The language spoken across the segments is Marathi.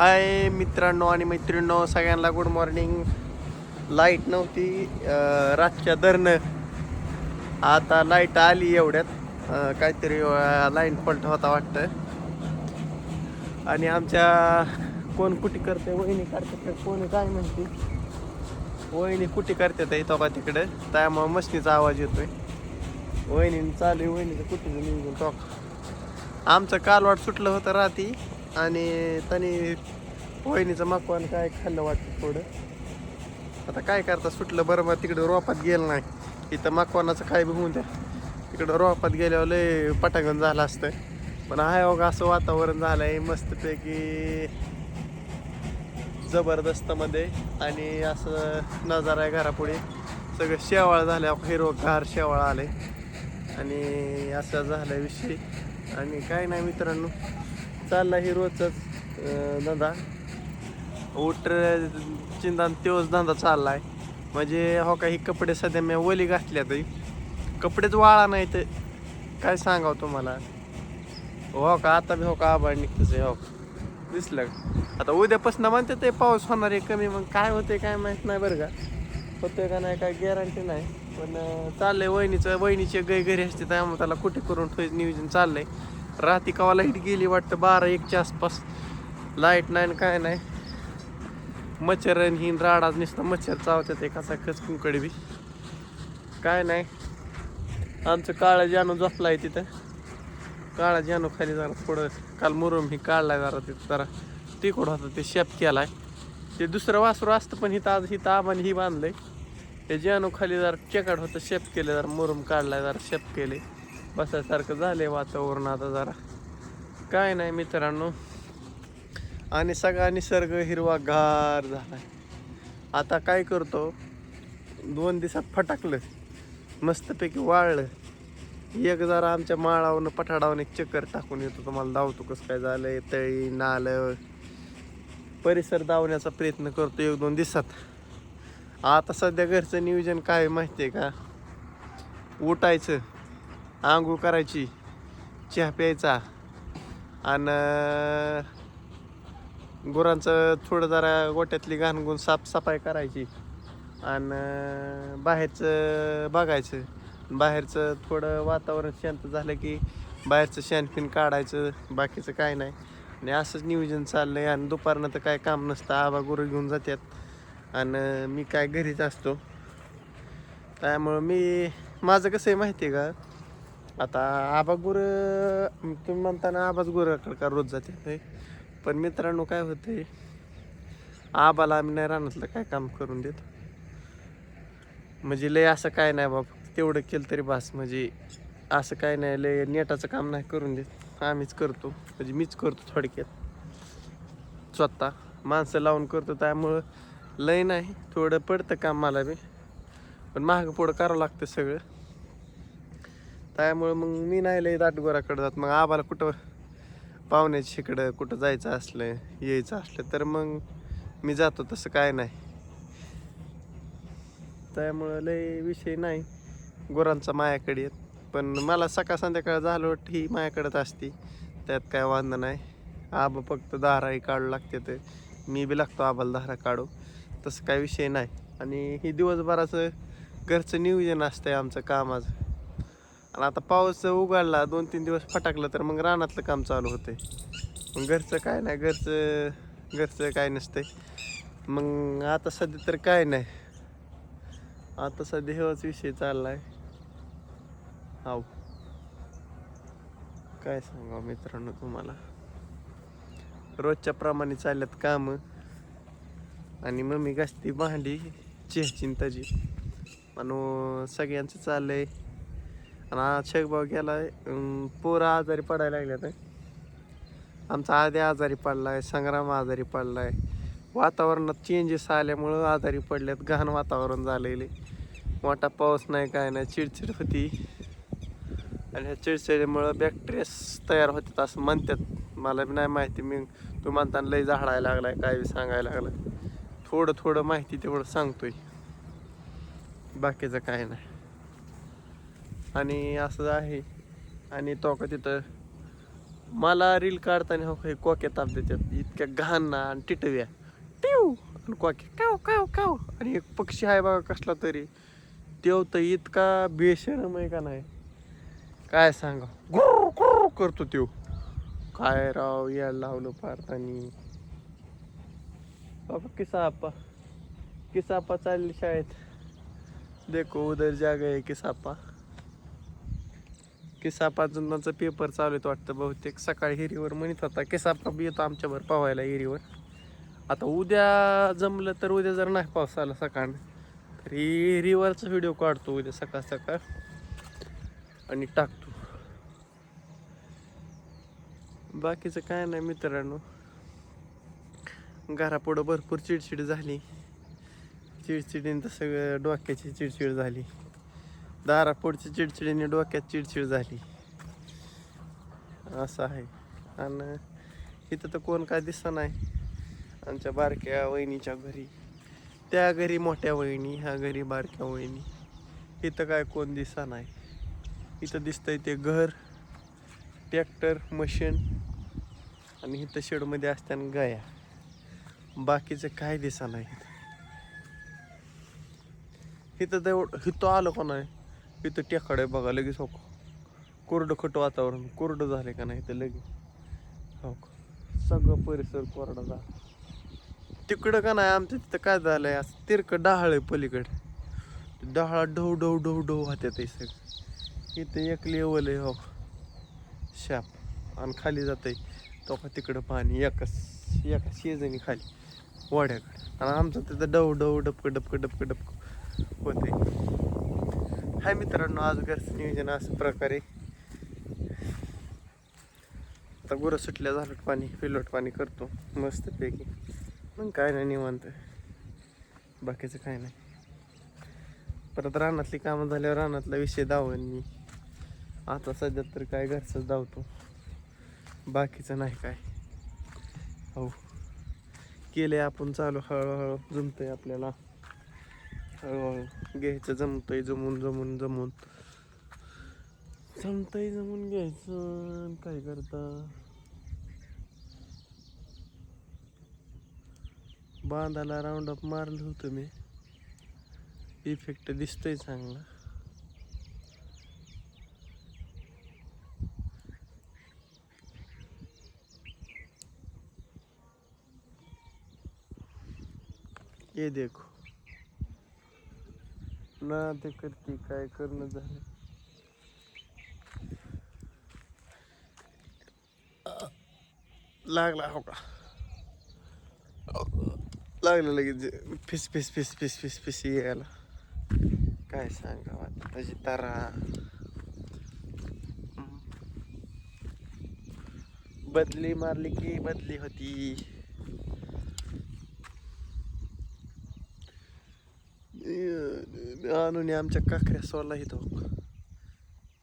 हाय मित्रांनो आणि मैत्रिणींनो सगळ्यांना गुड मॉर्निंग लाइट नव्हती रातच्या दरनं आता लाइट आली एवढ्यात. काहीतरी लाईन फॉल्ट होता वाटतं. आणि आमच्या कोण कुठे करते वहिनी काढते कोणी काय म्हणते? वहिनी कुठे करते ते तो का तिकडे? त्यामुळं मशनीचा आवाज येतोय. वहिनी चालू आहे वहिनीचं कुठे निघून टॉक आमचं कालवाट सुटलं होतं राती आणि त्यांनी वहिनीचं मकवान काय खाल्लं वाटतं थोडं. आता काय करता सुटलं बरं मग तिकडं रोपात गेलं नाही. इथं मकवानाचं काय बी होऊन द्या. तिकडं रोपात गेल्यावर लय पटांगण झालं असतं. पण आहे बघा हो असं वातावरण झालं आहे मस्तपैकी जबरदस्तमध्ये. आणि असं नजारा आहे घरापुढे. सगळं शेवाळ झालं घार शेवाळ आले आणि असं झालं विषय. आणि काय नाही मित्रांनो. चालला ही रोजचाच धंदा. उठ चिंदान तोच धंदा चाललाय. म्हणजे हो काही कपडे सध्या मी ओली घातल्यात. कपडेच वाळा नाही तर काय सांगावं तुम्हाला? हो का आता बी हो का आभाळ निघतच आहे हो. दिसलं. आता उद्यापासून म्हणते ते पाऊस होणार आहे कमी. मग काय होते काय माहीत नाही बरं का. होतंय का नाही काय गॅरंटी नाही. पण चाललंय वहिनीचं वहिनीची गै घरी असते त्यामुळे त्याला कुठे करून ठेवायचं नियोजन चाललंय. राहती कवा लाइट गेली वाटतं बारा एकच्या आसपास. लाइट नाही काय नाही. मच्छर हिन राडाच नुसतं मच्छर चावतात एकाचा खचकुंकडे बी. काय नाही. आमचं काळा जानू आहे तिथं. काळा जानू खाली जरा थोडं काल मुरुम ही काढला जरा तिथं जरा. तिकड होतं ते शेप केलाय. ते दुसरं वासरू असतं पण हिथं आज हिथं आबाने ही बांधलंय. ते जानू खाली जरा चेकाड होतं शेप केले जरा मुरुम काढलाय जरा शेप केले. बसायसारखं झालंय वातावरण आता जरा. काय नाही मित्रांनो. आणि सगळा निसर्ग हिरवागार झालाय. आता काय करतो? दोन दिवसात फटाकलं. मस्तपैकी वाळलं. एक जरा आमच्या माळावनं पठाडावून एक चक्कर टाकून येतो. तुम्हाला धावतो कसं काय झालंय तळी नालं. परिसर धावण्याचा प्रयत्न करतो एक दोन दिवसात. आता सध्या घरचं नियोजन काय माहिती आहे का? उठायचं. आंघोळ करायची चहा प्यायचा आणि गुरांचं थोडं जरा गोट्यातली घाणगुण साफसफाई करायची आणि बाहेरचं बघायचं. बाहेरचं थोडं वातावरण शांत झालं की बाहेरचं शॅनफिन काढायचं बाकीचं काय नाही. आणि असंच नियोजन चाललंय आणि दुपारनं तर काय काम नसतं आबा गुरु घेऊन जातात आणि मी काय घरीच असतो. त्यामुळं मी माझं कसं आहे माहिती आहे का? आता आबा गुर तुम्ही म्हणताना आबाच गुराकडे का रोज जाते पण मित्रांनो काय होते? आबाला आम्ही नाही रानातलं काय काम करून देत. म्हणजे लय असं काय नाही बाबा तेवढं केलं तरी बास. म्हणजे असं काय नाही लय नेटाचं काम नाही करून देत. आम्हीच करतो. म्हणजे मीच करतो थोडक्यात. स्वतः. माणसं लावून करतो त्यामुळं लय नाही. थोडं पडतं काम मला बी. पण महाग पुढं करावं लागतं सगळं. त्यामुळं मग मी नाही लय दाटगोराकडे जात. मग आम्हाला कुठं पाहुण्याच्या इकडं कुठं जायचं असलं यायचं असलं तर मग मी जातो तसं काय नाही. त्यामुळं लय विषय नाही. गुरांचा मायाकडे येत. पण मला सकाळ संध्याकाळ झालं ही मायाकडेच असते. त्यात काय वांधं नाही. आबा फक्त दाराही काढू लागते तर मी बी लागतो आबाला दारा काढू. तसं काय विषय नाही. आणि ही दिवसभराचं घरचं नियोजन असतंय आमचं कामाचं. आणि आता पाऊस उघडला दोन तीन दिवस फटाकलं तर मग रानातलं काम चालू होते मग घरचं काय नाही घरचं घरचं काय नसतंय. मग आता सध्या तर काय नाही. आता सध्या हेच विषय चाललाय. हाव. काय सांगा मित्रांनो तुम्हाला? रोजच्या प्रमाणे चालल्यात काम. आणि मम्मी घासती भांडी चहा चिंताची. आणि सगळ्यांचं चाललंय. आणि आज शेखभाव गेलाय. अं, पोरं आजारी पडायला लागल्यात आमचा आधी आजारी पडलाय संग्राम आजारी पडलाय. वातावरणात चेंजेस आल्यामुळं आजारी पडल्यात घाण वातावरण झालेले. मोठा पाऊस नाही काय नाही चिडचिड होती. आणि ह्या चिडचिडीमुळं बॅक्टेरियास तयार होतात असं म्हणतात. मला बी नाही माहिती मी तू म्हणताना लई झाडायला लागलाय काय बी सांगायला लागलं थोडं थोडं माहिती तेवढं सांगतोय. बाकीचं काय नाही. आणि असं आहे. आणि तो का तिथं मला रील काढताना हो हे कोक्या ताप देतात. इतक्या घाणा आणि टिटव्या. टिव! आणि कोक्या. काव काव काव. आणि एक पक्षी आहे बघा कसला तरी. तेव तर इतका बेशरम आहे का नाही? काय सांगा? गुर गुर करतो त्यो. काय राव यायला लावलं पारतानी. बाबा किसा आप्पा किसा आप्पा चालली शाळेत. देखो उदर जागा आहे किसापा. किसापाचा पेपर चालू आहेत वाटतं बहुतेक. सकाळी हिरीवर म्हणत होता किसापा बी येतो आमच्यावर पावायला हिरीवर. आता उद्या जमलं तर उद्या जर नाही पाऊस आला सकाळ तर हिरीवरचा व्हिडिओ काढतो उद्या सकाळ सकाळ. आणि टाकतो. बाकीचं काय नाही मित्रांनो. घरापुढं भरपूर चिडचिड झाली. चिडचिडीनं तर सगळं डोक्याची चिडचिड झाली. दारापुढची चिडचिडीने डोक्यात चिडचिड झाली. असं आहे. आणि इथं तर कोण काय दिसत नाही. आमच्या बारक्या वहिनीच्या घरी. त्या घरी मोठ्या वहिनी ह्या घरी बारक्या वहिनी. इथं काय कोण दिसा नाही. इथं दिसतंय ते घर ट्रॅक्टर मशीन आणि इथं शेडमध्ये असताना गाया. बाकीचं काय दिसा नाही. इथं. तेवढं इथं आलं कोण आहे? इथं टेकाड बघा लगेच हो कोरडं खट वातावरण कोरडं झालं का नाही तर लगेच. हो का. सगळं परिसर कोरडा झाला. तिकडं का नाही आमच्या तिथं काय झालंय असं तिरकं डहाळ आहे पलीकडे. डहाळा ढव ढव ढव ढव होत्या ते सगळं. इथं एक लेवल आहे हो शाप. आणि खाली जातंय तो का तिकडं पाणी एकाच एका शेजानी खाली. वाड्याकडे. आणि आमचं तिथं डव डव डबकं डबकं डबकं डबकं होते हाय मित्रांनो आज घरचं नियोजन असं प्रकारे. आता गुरं सुटल्या झालट पाणी पिलोट पाणी करतो मस्तपैकी. मग काय नाही निवांत. बाकीचं काय नाही. परत रानातली कामं झाल्यावर रानातला विषय दावन आता सध्या तर काय घरचंच धावतो बाकीचं नाही काय. हो. केले आपण चालू हळूहळू जमतंय आपल्याला. हळूहळू घ्यायचं जमतंय जमून जमून जमून. जमतंय जमून घ्यायचं. काय करता? बांधाला राऊंड अप मारलं होतं मी. इफेक्ट दिसतोय चांगला. ये देखो. ना ते करते काय करणं झालं? लागला हो का? लागलं लगेच फिस फिस फिस फिस फिस फिस यायला. काय सांगावं आता? त्याची तारा. बदली मारली की बदली होती. आणून आमच्या काकऱ्या सोडला इथं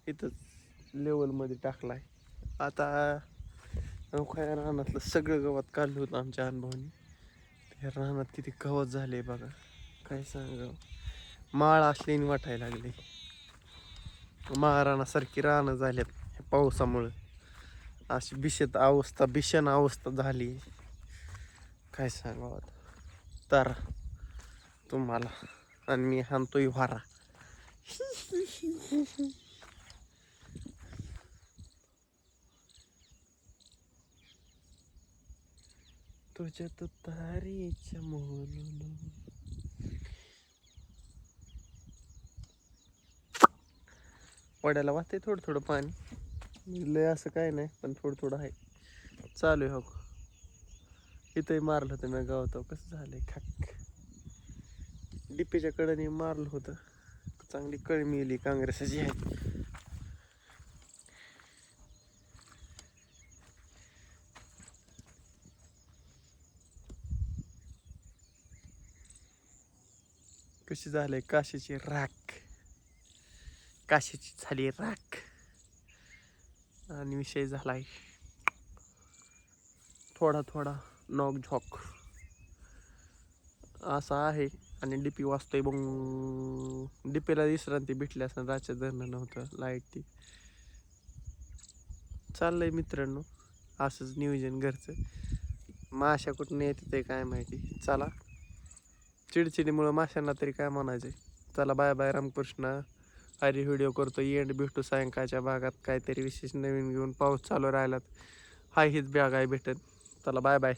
इथंच लेवलमध्ये टाकलाय. आता काय रानातलं सगळं गवत काढलं होतं आमच्या अनुभवाने त्या रानात किती गवत झाले बघा. काय सांगावं? माळ असल्याने वाटायला लागली. महाराणासारखी रानं झाल्यात पावसामुळं. अशी भीषत अवस्था भीषण अवस्था झाली. काय सांगावं तर तुम्हाला आणि मी हाणतोय वारा. तुझ्या तुतारीच्या म्हणून वड्याला वाहते थोडं थोडं पाणी. लय असं काय नाही पण थोडं थोडं आहे. चालू आहे हो. इथंही मारलं होतं मी गावात. कसं झालंय? खाक. डिपेच्या कडेने मारलं होतं. चांगली कळमी येली काँग्रेसाची. आहे कशी झाले काशीची राख? काशीची झाली राख. आणि विषय झालाय. थोडा थोडा नॉक झॉक असा आहे. आणि डीपी वाजतोय मग डीपीला विश्रांती भेटली असं रातच्या धरणं नव्हतं लाइट ती. चाललंय मित्रांनो असंच नियोजन घरचं. माशा कुठून येते ते काय माहिती. चला. चिडचिडीमुळं माशांना तरी काय म्हणायचं चला बाय बाय रामकृष्ण. अरे व्हिडिओ करतो एंड भेटू सायंकाळच्या भागात. काहीतरी विशेष नवीन घेऊन पाऊस चालू राहिलात. हाय हीच बॅग आहे भेटत. चला बाय बाय